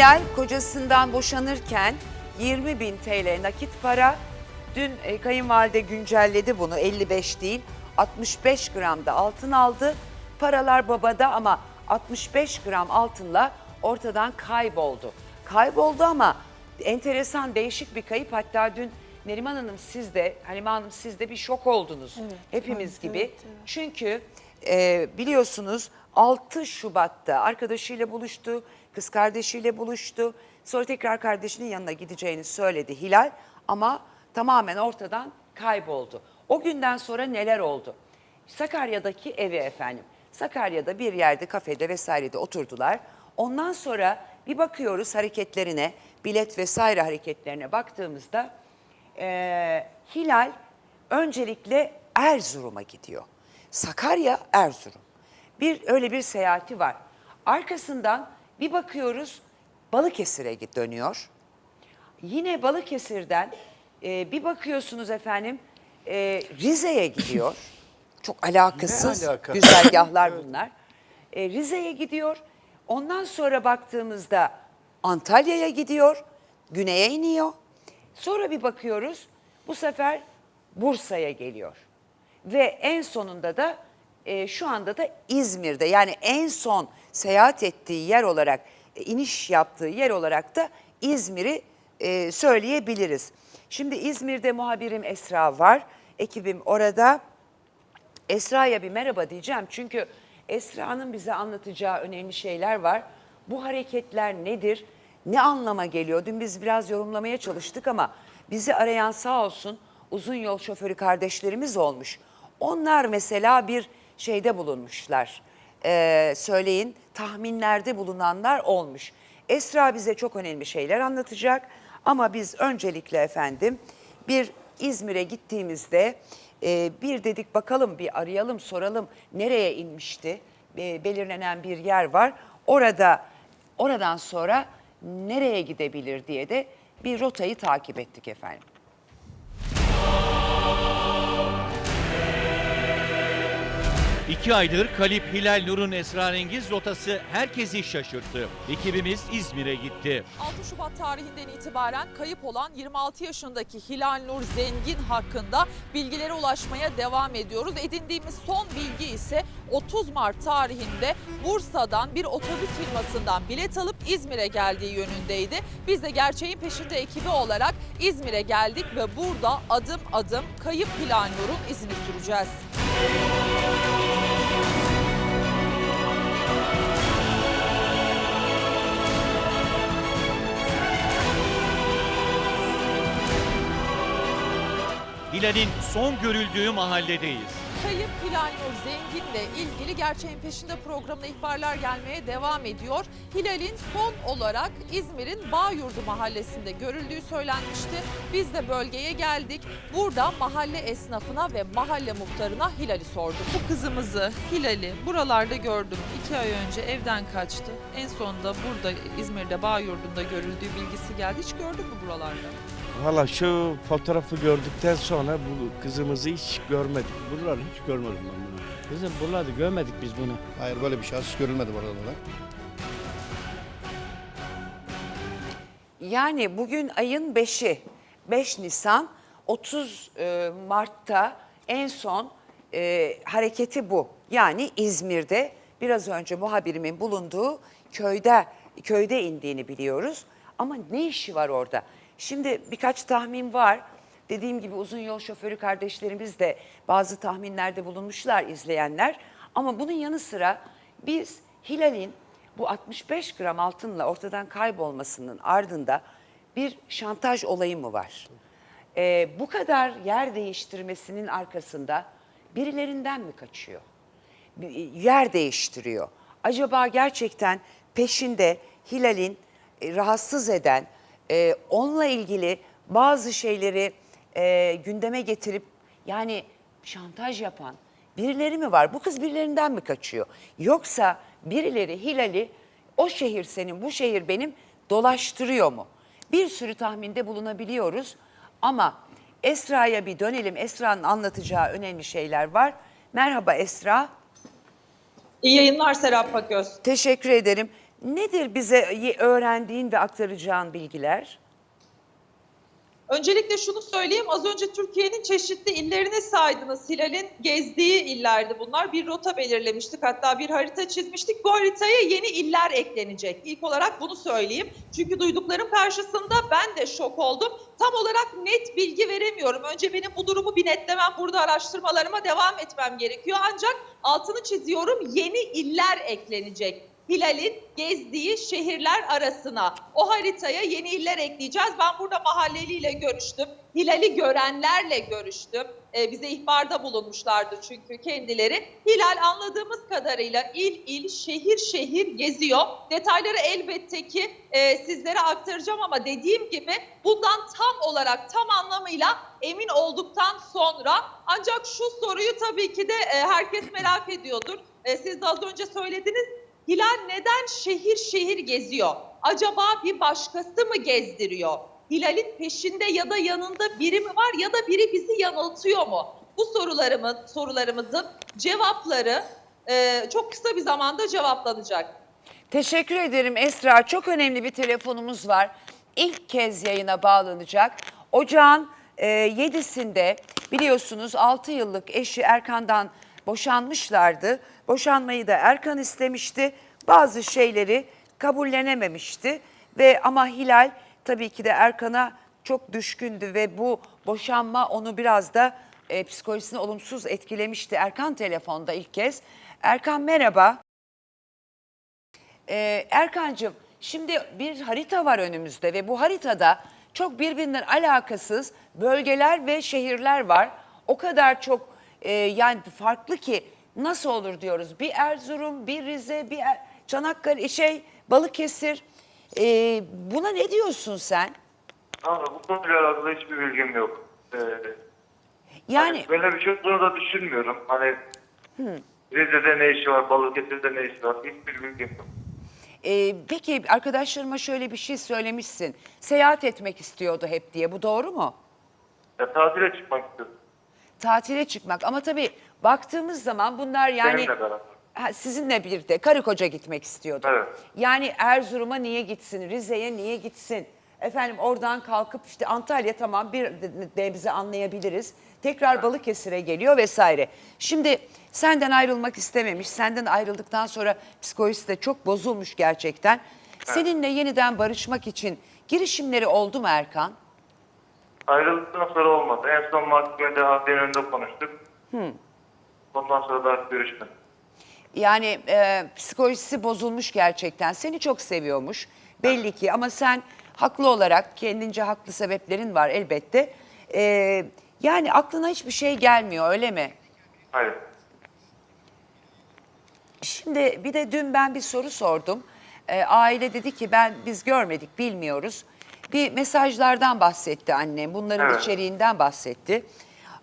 Hilal kocasından boşanırken 20 bin TL nakit para. Dün e, kayınvalide güncelledi bunu 55 değil 65 gram da altın aldı. Paralar babada ama 65 gram altınla ortadan kayboldu. Kayboldu ama enteresan değişik bir kayıp hatta dün Neriman Hanım siz de Halime Hanım siz de bir şok oldunuz. Hepimiz evet, gibi. evet, evet. Çünkü e, biliyorsunuz 6 Şubat'ta arkadaşıyla buluştu, kız kardeşiyle buluştu. Sonra tekrar kardeşinin yanına gideceğini söyledi Hilal ama tamamen ortadan kayboldu. O günden sonra neler oldu? Sakarya'daki evi efendim. Sakarya'da bir yerde kafede vesairede oturdular. Ondan sonra bir bakıyoruz hareketlerine, bilet vesaire hareketlerine baktığımızda eee, Hilal öncelikle Erzurum'a gidiyor. Sakarya, Erzurum. Bir öyle bir seyahati var. Arkasından bir bakıyoruz Balıkesir'e git- dönüyor. Yine Balıkesir'den e, bir bakıyorsunuz efendim e, Rize'ye gidiyor. Çok alakasız alaka? güzergahlar bunlar. E, Rize'ye gidiyor. Ondan sonra baktığımızda Antalya'ya gidiyor. Güney'e iniyor. Sonra bir bakıyoruz bu sefer Bursa'ya geliyor. Ve en sonunda da e, şu anda da İzmir'de yani en son seyahat ettiği yer olarak e, iniş yaptığı yer olarak da İzmir'i e, söyleyebiliriz. Şimdi İzmir'de muhabirim Esra var. Ekibim orada. Esra'ya bir merhaba diyeceğim. Çünkü Esra'nın bize anlatacağı önemli şeyler var. Bu hareketler nedir? Ne anlama geliyor? Dün biz biraz yorumlamaya çalıştık ama bizi arayan sağ olsun uzun yol şoförü kardeşlerimiz olmuş. Onlar mesela bir şeyde bulunmuşlar. Ee, söyleyin tahminlerde bulunanlar olmuş. Esra bize çok önemli şeyler anlatacak. Ama biz öncelikle efendim bir İzmir'e gittiğimizde e, bir dedik bakalım bir arayalım soralım nereye inmişti E, belirlenen bir yer var. Orada oradan sonra nereye gidebilir diye de bir rotayı takip ettik efendim. İki aydır Kalip Hilal Nur'un esrarengiz rotası herkesi şaşırttı. Ekibimiz İzmir'e gitti. 6 Şubat tarihinden itibaren kayıp olan 26 yaşındaki Hilal Nur Zengin hakkında bilgilere ulaşmaya devam ediyoruz. Edindiğimiz son bilgi ise 30 Mart tarihinde Bursa'dan bir otobüs firmasından bilet alıp İzmir'e geldiği yönündeydi. Biz de gerçeğin peşinde ekibi olarak İzmir'e geldik ve burada adım adım kayıp Hilal Nur'un izini süreceğiz. Hilal'in son görüldüğü mahalledeyiz. Kayıp Hilal Nur Zengin'le ilgili Gerçeğin Peşinde programına ihbarlar gelmeye devam ediyor. Hilal'in son olarak İzmir'in Bağyurdu mahallesinde görüldüğü söylenmişti. Biz de bölgeye geldik. Burada mahalle esnafına ve mahalle muhtarına Hilal'i sorduk. Bu kızımızı Hilal'i buralarda gördüm. İki ay önce evden kaçtı. En sonunda burada İzmir'de Bağyurdu'nda görüldüğü bilgisi geldi. Hiç gördün mü buralarda? Valla şu fotoğrafı gördükten sonra bu kızımızı hiç görmedik. Buraları hiç görmedim ben bunu. Kızım buralarda görmedik biz bunu. Hayır böyle bir şahıs görülmedi buralarda. Yani bugün ayın 5'i 5 Nisan 30 e, Mart'ta en son e, hareketi bu. Yani İzmir'de biraz önce muhabirimin bulunduğu köyde köyde indiğini biliyoruz. Ama ne işi var orada? Şimdi birkaç tahmin var. Dediğim gibi uzun yol şoförü kardeşlerimiz de bazı tahminlerde bulunmuşlar izleyenler. Ama bunun yanı sıra biz Hilal'in bu 65 gram altınla ortadan kaybolmasının ardında bir şantaj olayı mı var? Ee, bu kadar yer değiştirmesinin arkasında birilerinden mi kaçıyor? Bir- Yer değiştiriyor. Acaba gerçekten peşinde Hilal'in e, rahatsız eden, e, onunla ilgili bazı şeyleri e, gündeme getirip yani şantaj yapan birileri mi var? Bu kız birilerinden mi kaçıyor? Yoksa birileri Hilal'i o şehir senin, bu şehir benim dolaştırıyor mu? Bir sürü tahminde bulunabiliyoruz ama Esra'ya bir dönelim. Esra'nın anlatacağı önemli şeyler var. Merhaba Esra. İyi yayınlar Serap Pakgöz. Teşekkür ederim. Nedir bize öğrendiğin ve aktaracağın bilgiler? Öncelikle şunu söyleyeyim. Az önce Türkiye'nin çeşitli illerini saydınız. Hilal'in gezdiği illerdi bunlar. Bir rota belirlemiştik. Hatta bir harita çizmiştik. Bu haritaya yeni iller eklenecek. İlk olarak bunu söyleyeyim. Çünkü duyduklarım karşısında ben de şok oldum. Tam olarak net bilgi veremiyorum. Önce benim bu durumu bir netlemem, burada araştırmalarıma devam etmem gerekiyor. Ancak altını çiziyorum yeni iller eklenecek. Hilal'in gezdiği şehirler arasına. O haritaya yeni iller ekleyeceğiz. Ben burada mahalleliyle görüştüm. Hilal'i görenlerle görüştüm. Ee, bize ihbarda bulunmuşlardı çünkü kendileri. Hilal anladığımız kadarıyla il il, şehir şehir geziyor. Detayları elbette ki e, sizlere aktaracağım ama dediğim gibi bundan tam olarak, tam anlamıyla emin olduktan sonra ancak şu soruyu tabii ki de e, herkes merak ediyordur. E, siz de az önce söylediniz. Hilal neden şehir şehir geziyor? Acaba bir başkası mı gezdiriyor? Hilal'in peşinde ya da yanında biri mi var ya da biri bizi yanıltıyor mu? Bu sorularımın sorularımızın cevapları e, çok kısa bir zamanda cevaplanacak. Teşekkür ederim Esra. Çok önemli bir telefonumuz var. İlk kez yayına bağlanacak. Ocağın e, 7'sinde biliyorsunuz 6 yıllık eşi Erkan'dan boşanmışlardı. Boşanmayı da Erkan istemişti. Bazı şeyleri kabullenememişti ve ama Hilal tabii ki de Erkan'a çok düşkündü ve bu boşanma onu biraz da e, psikolojisini olumsuz etkilemişti. Erkan telefonda ilk kez. Erkan merhaba. Ee, Erkancığım şimdi bir harita var önümüzde ve bu haritada çok birbirinden alakasız bölgeler ve şehirler var. O kadar çok e, yani farklı ki nasıl olur diyoruz. Bir Erzurum, bir Rize, bir Er- Çanakkale, şey Balıkesir. Ee, buna ne diyorsun sen? Ama bu konuyla alakalı hiçbir bilgim yok. Ee, Yani hani böyle bir şey olduğunu da düşünmüyorum. Hani Rize'de ne işi var, Balıkesir'de ne işi var hiçbir bilgim yok. e, peki arkadaşlarıma şöyle bir şey söylemişsin. Seyahat etmek istiyordu hep diye. Bu doğru mu? Ya, tatile çıkmak istiyorum. Tatile çıkmak ama tabii baktığımız zaman bunlar yani Benimle beraber. Ha, sizinle birlikte karı koca gitmek istiyordu. Evet. Yani Erzurum'a niye gitsin, Rize'ye niye gitsin? Efendim oradan kalkıp işte Antalya tamam bir nebze anlayabiliriz. Tekrar Balıkesir'e geliyor vesaire. Şimdi senden ayrılmak istememiş. Senden ayrıldıktan sonra psikolojisi de çok bozulmuş gerçekten. Seninle yeniden barışmak için girişimleri oldu mu Erkan? Ayrıldıktan sonra olmadı. En son mahkemede adliyenin önünde konuştuk. Ondan sonra da görüşmedik. Yani e, psikolojisi bozulmuş gerçekten. Seni çok seviyormuş belli ki ama sen haklı olarak kendince haklı sebeplerin var elbette. E, yani aklına hiçbir şey gelmiyor öyle mi? Hayır. Şimdi bir de dün ben bir soru sordum. E, aile dedi ki ben biz görmedik bilmiyoruz. Bir mesajlardan bahsetti annem. Bunların Evet. içeriğinden bahsetti.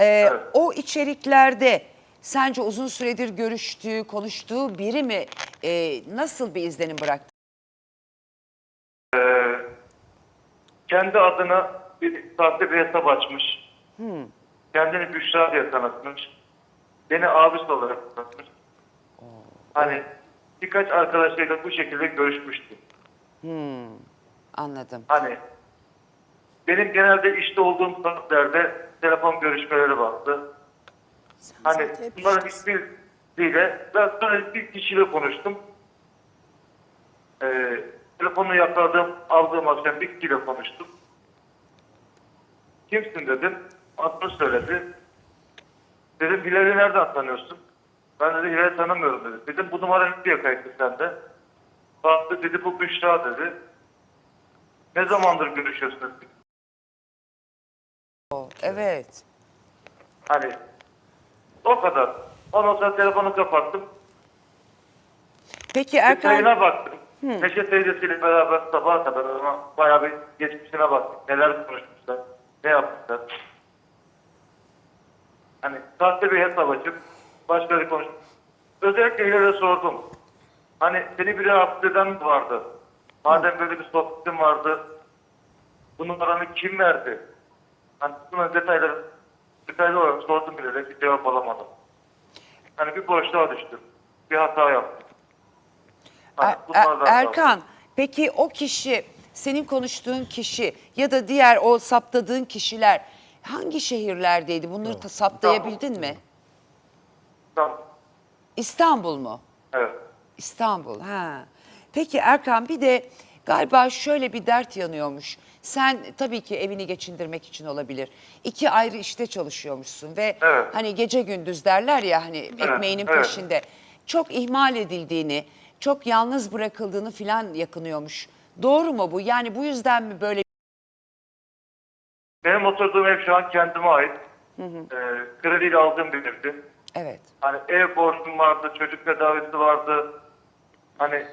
E, O içeriklerde sence uzun süredir görüştüğü, konuştuğu biri mi e, nasıl bir izlenim bıraktı? Kendi adına bir sahte bir hesap açmış. Kendini Büşra diye tanıtmış. Beni abisi olarak tanıtmış. Hani birkaç arkadaşıyla bu şekilde görüşmüştü. Anladım. Hani benim genelde işte olduğum saatlerde telefon görüşmeleri vardı. Hani bunların hiçbiriyle ben sonra bir kişiyle konuştum. Ee, telefonu yakaladığım, aldığım akşam bir kişiyle konuştum. Kimsin dedim. Adını söyledi. Dedim Hilal'i nereden tanıyorsun? Ben dedi Hilal'i tanımıyorum dedi. Dedim bu numara ne diye kayıtlı sende? Baktı dedi bu Büşra dedi. Ne zamandır görüşüyorsunuz? Evet. Hani o kadar. Ondan sonra telefonu kapattım. Peki Erkan Detayına baktım. Neşe teyzesiyle beraber sabaha kadar ama bayağı bir geçmişine baktık. Neler konuşmuşlar, ne yapmışlar. Hani sahte bir hesap açıp başka bir konuş. Özellikle Hilal'e sordum. Hani seni biri rahatsız eden mi vardı? Madem böyle bir sohbetin vardı, bu numaranı kim verdi? Hani bunun detayları detaylı olarak sordum bile bir cevap alamadım. Hani bir boşluğa düştüm. Bir hata yaptım. Hani Er- bunlardan Er- Erkan, peki o kişi, senin konuştuğun kişi ya da diğer o saptadığın kişiler hangi şehirlerdeydi? Bunları da saptayabildin mi? Tamam. İstanbul mu? Evet. İstanbul, ha. Peki Erkan bir de galiba şöyle bir dert yanıyormuş. Sen tabii ki evini geçindirmek için olabilir. İki ayrı işte çalışıyormuşsun ve Evet. hani gece gündüz derler ya hani ekmeğinin evet. peşinde. Çok ihmal edildiğini, çok yalnız bırakıldığını filan yakınıyormuş. Doğru mu bu? Yani bu yüzden mi böyle Benim oturduğum ev şu an kendime ait. Ee, krediyle aldığım bir evdi. Evet. Hani ev borcum vardı, çocuk tedavisi vardı. Hani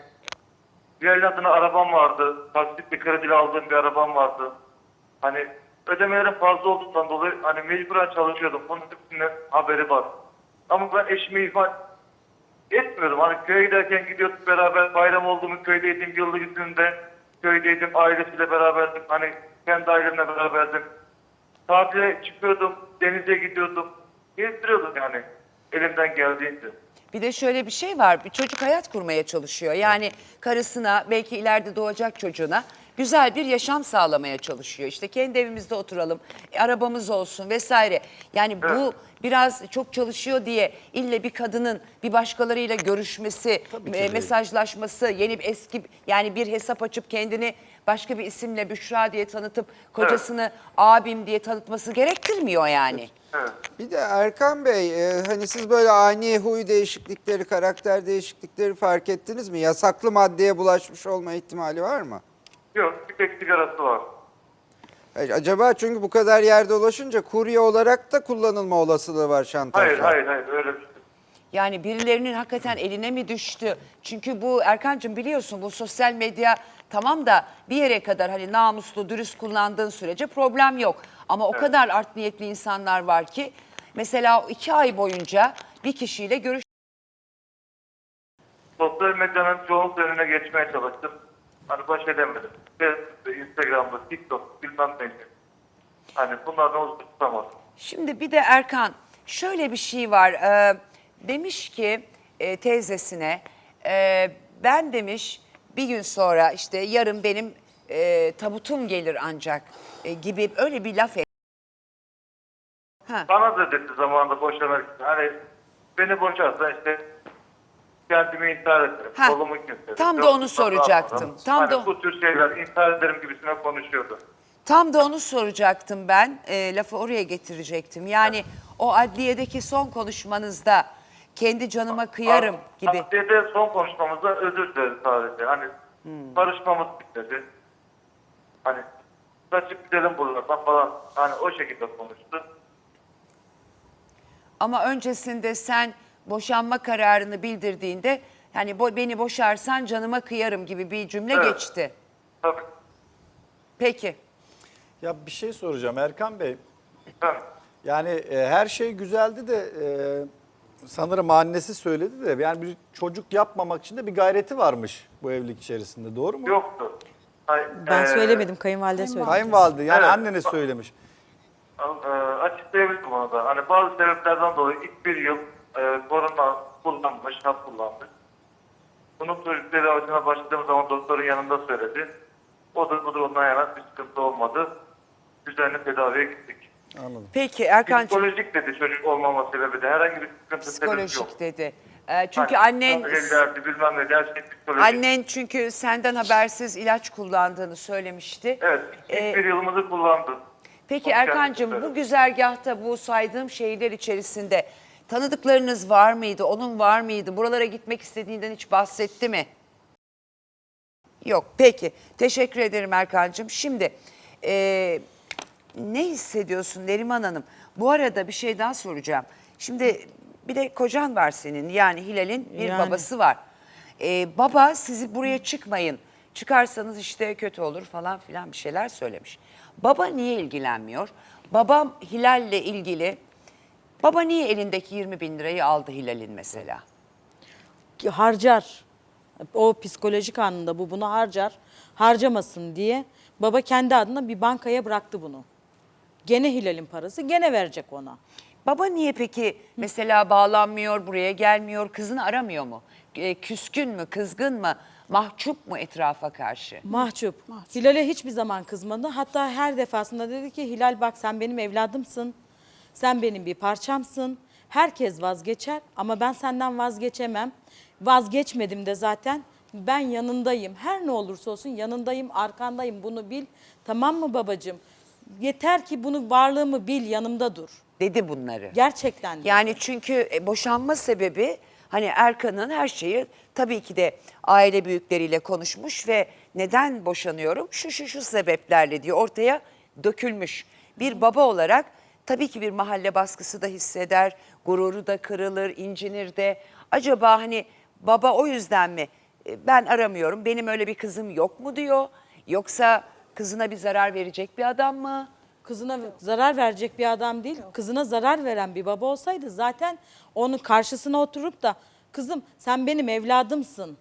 diğer adına arabam vardı. Taksitli krediyle aldığım bir arabam vardı. Hani ödemelerin fazla olduğundan dolayı hani mecburen çalışıyordum. Bunun hepsinin haberi var. Ama ben eşimi ihmal etmiyordum. Hani köye giderken gidiyorduk beraber. Bayram oldu mu köydeydim. Yıllık izninde köydeydim. Ailesiyle beraberdim. Hani kendi ailemle beraberdim. Tatile çıkıyordum. Denize gidiyordum. Gezdiriyordum yani. Elimden geldiğince. Bir de şöyle bir şey var. Bir çocuk hayat kurmaya çalışıyor. Yani karısına belki ileride doğacak çocuğuna güzel bir yaşam sağlamaya çalışıyor. İşte kendi evimizde oturalım, e, arabamız olsun vesaire. Yani bu biraz çok çalışıyor diye ille bir kadının bir başkalarıyla görüşmesi, e, mesajlaşması, yeni eski yani bir hesap açıp kendini başka bir isimle Büşra diye tanıtıp kocasını abim diye tanıtması gerektirmiyor yani. Bir de Erkan Bey, e, hani siz böyle ani huy değişiklikleri, karakter değişiklikleri fark ettiniz mi? Yasaklı maddeye bulaşmış olma ihtimali var mı? Yok bir tek sigarası var. E, Acaba çünkü bu kadar yerde ulaşınca kurye olarak da kullanılma olasılığı var şantajda. Hayır hayır hayır öyle bir şey. Yani birilerinin hakikaten eline mi düştü? Çünkü bu Erkancığım biliyorsun bu sosyal medya tamam da bir yere kadar hani namuslu, dürüst kullandığın sürece problem yok. Ama o kadar art niyetli insanlar var ki mesela iki ay boyunca bir kişiyle görüş Sosyal medyanın çoğunlukla önüne geçmeye çalıştım. Hani baş edemedim. Facebook'ta, Instagram'da, TikTok bilmem neydi. Hani bunlardan uzak tutamadım. Şimdi bir de Erkan şöyle bir şey var. Ee, demiş ki e, teyzesine e, ben demiş bir gün sonra işte yarın benim e, tabutum gelir ancak e, gibi öyle bir laf et. Ha. Bana da dedi zamanında için. Hani beni boşarsan işte kendimi intihar ederim. Ha, Kolumu keserim. tam da onu soracaktım. Tam hani da- bu tür şeyler intihar ederim gibisine konuşuyordu. Tam da onu soracaktım ben. E, lafı oraya getirecektim. Yani o adliyedeki son konuşmanızda kendi canıma kıyarım gibi. Adliyede son konuşmamızda özür diledi sadece. Hani Hmm. barışmamız bitmedi. Hani kaçıp gidelim buralardan falan. Hani o şekilde konuştu. Ama öncesinde sen boşanma kararını bildirdiğinde hani bo- beni boşarsan canıma kıyarım gibi bir cümle Evet. geçti. Tabii. Peki. Ya bir şey soracağım Erkan Bey. Ben, Yani e, her şey güzeldi de e, sanırım annesi söyledi de yani bir çocuk yapmamak için de bir gayreti varmış bu evlilik içerisinde. Doğru mu? yoktu. Hani, Ben eee, söylemedim, kayınvalide söyledi. Kayınvalide yani Evet. anneniz söylemiş. Eee, açıklayabilirim onu da. Hani bazı sebeplerden dolayı ilk bir yıl eee korona kullanmış, hap kullanmış. Bunun çocuk tedavisine başladığım zaman doktorun yanında söyledi. O da bu durumdan yana bir sıkıntı olmadı. Düzenli tedaviye gittik. Anladım. Peki Erkancığım Psikolojik dedi çocuk olmama sebebi de herhangi bir sıkıntı sebebi yok. psikolojik dedi. Ee, çünkü Hani annen ellerdi bilmem ne şey psikolojik. annen çünkü senden habersiz ilaç kullandığını söylemişti. Evet ilk Ee, bir yılımızı kullandı. Peki Erkancığım bu söyledi. güzergahta bu saydığım şehirler içerisinde tanıdıklarınız var mıydı? Onun var mıydı? Buralara gitmek istediğinden hiç bahsetti mi? Yok. Peki. Teşekkür ederim Erkancığım. Şimdi eee, ne hissediyorsun Neriman Hanım? Bu arada bir şey daha soracağım. Şimdi bir de kocan var senin. Yani Hilal'in bir Yani. babası var. Eee, baba sizi buraya çıkmayın. Çıkarsanız işte kötü olur falan filan bir şeyler söylemiş. Baba niye ilgilenmiyor? Babam Hilal'le ilgili Baba niye elindeki 20 bin lirayı aldı Hilal'in mesela? Ki Harcar. O psikolojik anında bu bunu harcar. Harcamasın diye baba kendi adına bir bankaya bıraktı bunu. Gene Hilal'in parası gene verecek ona. Baba niye peki mesela bağlanmıyor, buraya gelmiyor, kızını aramıyor mu? E, küskün mü, kızgın mı? Mahcup mu etrafa karşı? Mahcup. Hilal'e hiçbir zaman kızmadı. Hatta her defasında dedi ki Hilal bak sen benim evladımsın. Sen benim bir parçamsın. Herkes vazgeçer ama ben senden vazgeçemem. Vazgeçmedim de zaten. Ben yanındayım. Her ne olursa olsun yanındayım, arkandayım. Bunu bil. Tamam mı babacığım? Yeter ki bunu varlığımı bil, yanımda dur. Dedi bunları. Gerçekten. de. Yani çünkü e, boşanma sebebi hani Erkan'ın her şeyi tabii ki de aile büyükleriyle konuşmuş ve neden boşanıyorum? Şu şu şu sebeplerle diye ortaya dökülmüş. Bir baba olarak tabii ki bir mahalle baskısı da hisseder, gururu da kırılır, incinir de. Acaba hani baba o yüzden mi e, ben aramıyorum, benim öyle bir kızım yok mu diyor? Yoksa kızına bir zarar verecek bir adam mı? Kızına zarar verecek bir adam değil. Kızına zarar veren bir baba olsaydı zaten onun karşısına oturup da kızım sen benim evladımsın.